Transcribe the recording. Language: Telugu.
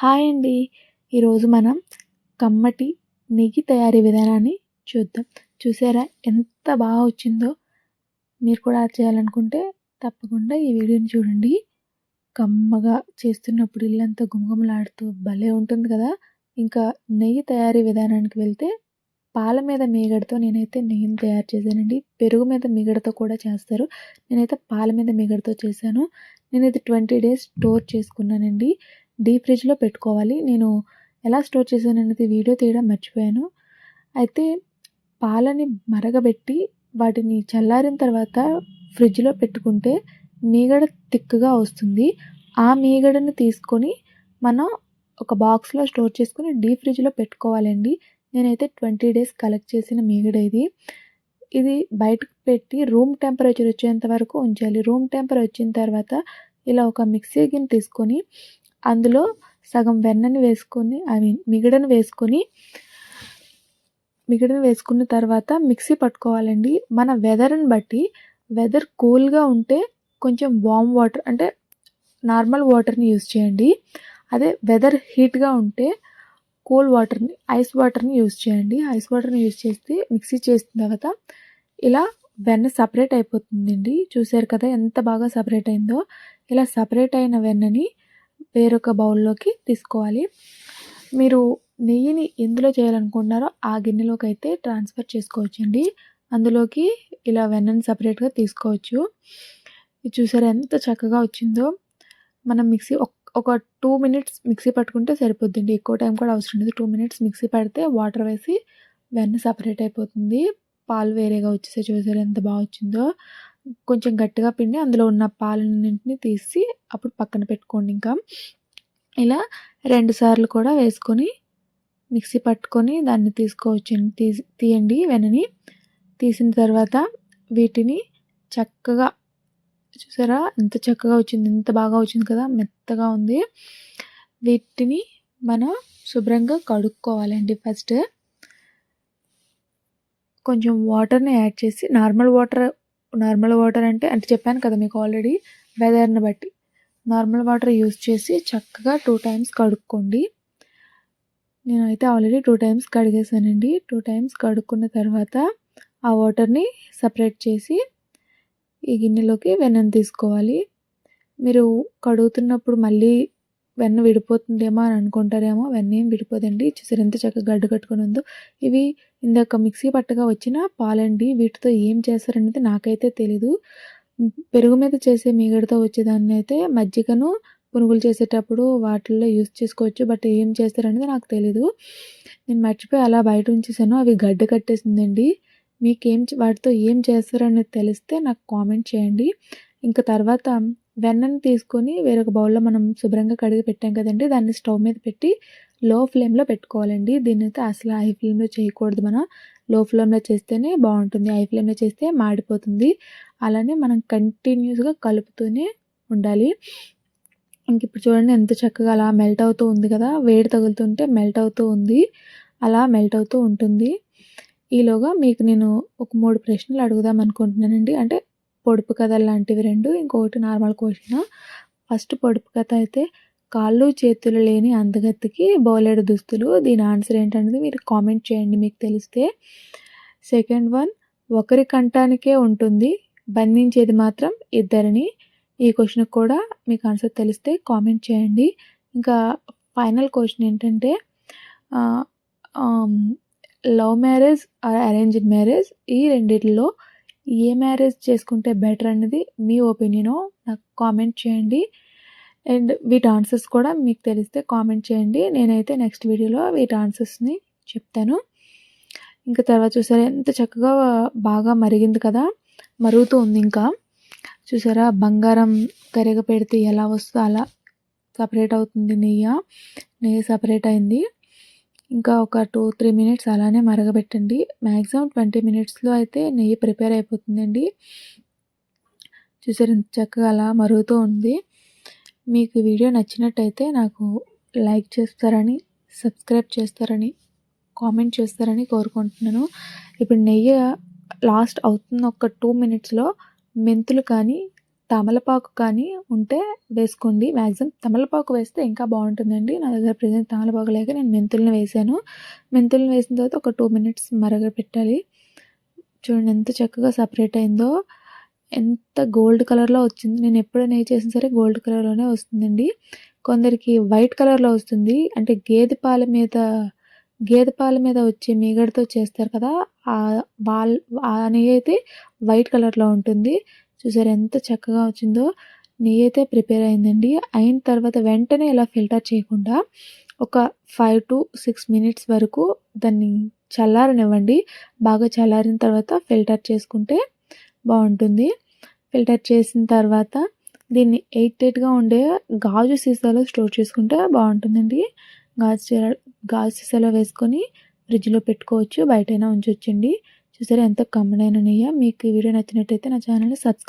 హాయ్ అండి. ఈరోజు మనం కమ్మటి నెయ్యి తయారీ విధానాన్ని చూద్దాం. చూసారా? ఎంత బాగా వచ్చిందో? మీరు కూడా చేయాలనుకుంటే తప్పకుండా ఈ వీడియోని చూడండి. కమ్మగా చేస్తున్నప్పుడు ఇల్లంతా గుమగుమలాడుతూ భలే ఉంటుంది కదా? ఇంకా నెయ్యి తయారీ విధానానికి వెళ్తే పాల మీద మీగడతో నేనైతే నెయ్యిని తయారు చేశానండి. పెరుగు మీద మీగడతో కూడా చేస్తారు. నేనైతే పాల మీద మీగడతో చేశాను. నేను ఇది ట్వంటీ డేస్ స్టోర్ చేసుకున్నానండి. డీప్ ఫ్రిడ్జ్లో పెట్టుకోవాలి. నేను ఎలా స్టోర్ చేశాను అనేది వీడియో తీయడం మర్చిపోయాను. అయితే పాలని మరగబెట్టి వాటిని చల్లారిన తర్వాత ఫ్రిడ్జ్లో పెట్టుకుంటే మీగడ తిక్కుగా వస్తుంది. ఆ మీగడని తీసుకొని మనం ఒక బాక్స్లో స్టోర్ చేసుకుని డీప్ ఫ్రిడ్జ్లో పెట్టుకోవాలండి. నేనైతే ట్వంటీ డేస్ కలెక్ట్ చేసిన మీగడ ఇది. ఇది బయటకు పెట్టి రూమ్ టెంపరేచర్ వచ్చేంత వరకు ఉంచాలి. రూమ్ టెంపరేచర్ వచ్చిన తర్వాత ఇలా ఒక మిక్సీ గిన్నె తీసుకొని అందులో సగం వెన్నని వేసుకొని ఐ మీన్ మిగడను వేసుకొని మిగడను వేసుకున్న తర్వాత మిక్సీ పట్టుకోవాలండి. మన వెదర్ని బట్టి వెదర్ కూల్గా ఉంటే కొంచెం వామ్ వాటర్ అంటే నార్మల్ వాటర్ని యూజ్ చేయండి. అదే వెదర్ హీట్గా ఉంటే కూల్ వాటర్ని ఐస్ వాటర్ని యూజ్ చేయండి. ఐస్ వాటర్ని యూజ్ చేస్తే మిక్సీ చేసిన తర్వాత ఇలా వెన్న సపరేట్ అయిపోతుందండి. చూసారు కదా ఎంత బాగా సపరేట్ అయిందో? ఇలా సపరేట్ అయిన వెన్నని వేరొక బౌల్లోకి తీసుకోవాలి. మీరు నెయ్యిని ఎందులో చేయాలనుకుంటున్నారో ఆ గిన్నెలోకి అయితే ట్రాన్స్ఫర్ చేసుకోవచ్చండి. అందులోకి ఇలా వెన్నని సపరేట్గా తీసుకోవచ్చు. ఇది చూసారా ఎంత చక్కగా వచ్చిందో. మనం మిక్సీ ఒక టూ మినిట్స్ మిక్సీ పట్టుకుంటే సరిపోద్దండి. ఎక్కువ టైం కూడా అవసరం లేదు. టూ మినిట్స్ మిక్సీ పడితే వాటర్ వేసి వెన్న సపరేట్ అయిపోతుంది. పాలు వేరేగా వచ్చేసే చూసారు ఎంత బాగా వచ్చిందో. కొంచెం గట్టిగా పిండి అందులో ఉన్న పాలన్నింటిని తీసి అప్పుడు పక్కన పెట్టుకోండి ఇంకా. ఇలా రెండు సార్లు కూడా వేసుకొని మిక్సీ పట్టుకొని దాన్ని తీసుకోవచ్చు తీసి తీయండి వెనని. తీసిన తర్వాత వీటిని చక్కగా చూసారా? ఎంత చక్కగా వచ్చింది ఎంత బాగా వచ్చింది కదా మెత్తగా ఉంది. వీటిని మనం శుభ్రంగా కడుక్కోవాలండి ఫస్ట్. కొంచెం వాటర్ని యాడ్ చేసి నార్మల్ వాటర్ నార్మల్ వాటర్ అంటే అంటే చెప్పాను కదా మీకు ఆల్రెడీ వెదర్ని బట్టి. నార్మల్ వాటర్ యూస్ చేసి చక్కగా టూ టైమ్స్ కడుక్కోండి. నేనైతే ఆల్రెడీ టూ టైమ్స్ కడిగేసానండి. టూ టైమ్స్ కడుక్కున్న తర్వాత ఆ వాటర్ని సపరేట్ చేసి ఈ గిన్నెలోకి వెన్నను తీసుకోవాలి. మీరు కడుగుతున్నప్పుడు మళ్ళీ వెన్న విడిపోతుందేమో అని అనుకుంటారేమో వెన్న ఏం విడిపోదండి. చూసారు ఎంత చక్కగా గడ్డ కట్టుకుని ఉందో. ఇవి ఇందాక మిక్సీ పట్టగా వచ్చిన పాలండి వీటితో ఏం చేస్తారనేది నాకైతే తెలీదు. పెరుగు మీద చేసే మీగడతో వచ్చేదాన్ని అయితే మజ్జిగను పునుగులు చేసేటప్పుడు వాటిల్లో యూస్ చేసుకోవచ్చు బట్ ఏం చేస్తారనేది నాకు తెలీదు. నేను మర్చిపోయి అలా బయట ఉంచేసాను అవి గడ్డ కట్టేసిందండి. మీకేం వాటితో ఏం చేస్తారనేది తెలిస్తే నాకు కామెంట్ చేయండి. ఇంకా తర్వాత వెన్నను తీసుకొని వేరొక బౌల్లో మనం శుభ్రంగా కడిగి పెట్టాం కదండి దాన్ని స్టవ్ మీద పెట్టి లో ఫ్లేమ్లో పెట్టుకోవాలండి. దీన్ని అయితే అసలు హై ఫ్లేమ్లో చేయకూడదు మనం. లో ఫ్లేమ్లో చేస్తేనే బాగుంటుంది. హై ఫ్లేమ్లో చేస్తే మాడిపోతుంది. అలానే మనం కంటిన్యూస్గా కలుపుతూనే ఉండాలి. ఇంక ఇప్పుడు చూడండి ఎంత చక్కగా అలా మెల్ట్ అవుతూ ఉంది కదా వేడి తగులుతుంటే మెల్ట్ అవుతూ ఉంది. అలా మెల్ట్ అవుతూ ఉంటుంది. ఈలోగా మీకు నేను ఒక మూడు ప్రశ్నలు అడుగుదాం అనుకుంటున్నానండి. అంటే పొడుపు కథలు లాంటివి రెండు ఇంకొకటి నార్మల్ క్వశ్చన్. ఫస్ట్ పొడుపు కథ అయితే కాళ్ళు చేతులు లేని అందగత్తికి బోలేడు దుస్తులు. దీని ఆన్సర్ ఏంటనేది మీరు కామెంట్ చేయండి మీకు తెలిస్తే. సెకండ్ వన్ ఒకరి కంఠానికే ఉంటుంది బంధించేది మాత్రం ఇద్దరిని. ఈ క్వశ్చన్కి కూడా మీకు ఆన్సర్ తెలిస్తే కామెంట్ చేయండి. ఇంకా ఫైనల్ క్వశ్చన్ ఏంటంటే love marriage or arranged marriage ఈ రెండిట్లో ఏ మ్యారేజ్ చేసుకుంటే బెటర్ అనేది మీ ఒపీనియను నాకు కామెంట్ చేయండి. అండ్ వీటి ఆన్సర్స్ కూడా మీకు తెలిస్తే కామెంట్ చేయండి. నేనైతే నెక్స్ట్ వీడియోలో వీటి ఆన్సర్స్ని చెప్తాను. ఇంకా తర్వాత చూసారా ఎంత చక్కగా బాగా మరిగింది కదా మరుగుతూ ఉంది ఇంకా. చూసారా బంగారం కరిగ పెడితే ఎలా వస్తుందో అలా సపరేట్ అవుతుంది నెయ్యి. నెయ్యి సపరేట్ అయింది. ఇంకా ఒక టూ త్రీ మినిట్స్ అలానే మరగబెట్టండి. మ్యాక్సిమం ట్వంటీ మినిట్స్లో అయితే నెయ్యి ప్రిపేర్ అయిపోతుందండి. చూసారు చక్కగా అలా మరుగుతూ ఉంది. మీకు వీడియో నచ్చినట్టయితే నాకు లైక్ చేస్తారని సబ్స్క్రైబ్ చేస్తారని కామెంట్ చేస్తారని కోరుకుంటున్నాను. ఇప్పుడు నెయ్యి లాస్ట్ అవుతున్న ఒక టూ మినిట్స్లో మెంతులు కానీ తమలపాకు కానీ ఉంటే వేసుకోండి. మ్యాక్సిమం తమలపాకు వేస్తే ఇంకా బాగుంటుందండి. నా దగ్గర ప్రజెంట్ తమలపాకు లేక నేను మెంతులను వేసాను. మెంతులను వేసిన తర్వాత ఒక టూ మినిట్స్ మరగ పెట్టాలి. చూడండి ఎంత చక్కగా సపరేట్ అయిందో. ఎంత గోల్డ్ కలర్లో వచ్చింది. నేను ఎప్పుడు నెయ్యి చేసినా సరే గోల్డ్ కలర్లోనే వస్తుందండి. కొందరికి వైట్ కలర్లో వస్తుంది. అంటే గేదె పాల మీద గేదె పాల మీద వచ్చే మీగడతో చేస్తారు కదా వాళ్ళ ఆ నెయ్యి అయితే వైట్ కలర్లో ఉంటుంది. చూసారు ఎంత చక్కగా వచ్చిందో. నెయ్యి అయితే ప్రిపేర్ అయిందండి. అయిన తర్వాత వెంటనే ఇలా ఫిల్టర్ చేయకుండా ఒక ఫైవ్ టు సిక్స్ మినిట్స్ వరకు దాన్ని చల్లారనివ్వండి. బాగా చల్లారిన తర్వాత ఫిల్టర్ చేసుకుంటే బాగుంటుంది. ఫిల్టర్ చేసిన తర్వాత దీన్ని ఎయిట్ ఎయిట్గా ఉండే గాజు సీసాలో స్టోర్ చేసుకుంటే బాగుంటుందండి. గాజు గాజు సీసాలో వేసుకొని ఫ్రిడ్జ్లో పెట్టుకోవచ్చు బయటైనా ఉంచవచ్చండి చూసారా ఎంత కమ్మనైన నెయ్యి. మీకు ఈ వీడియో నచ్చినట్టయితే నా ఛానల్ని సబ్స్క్రైబ్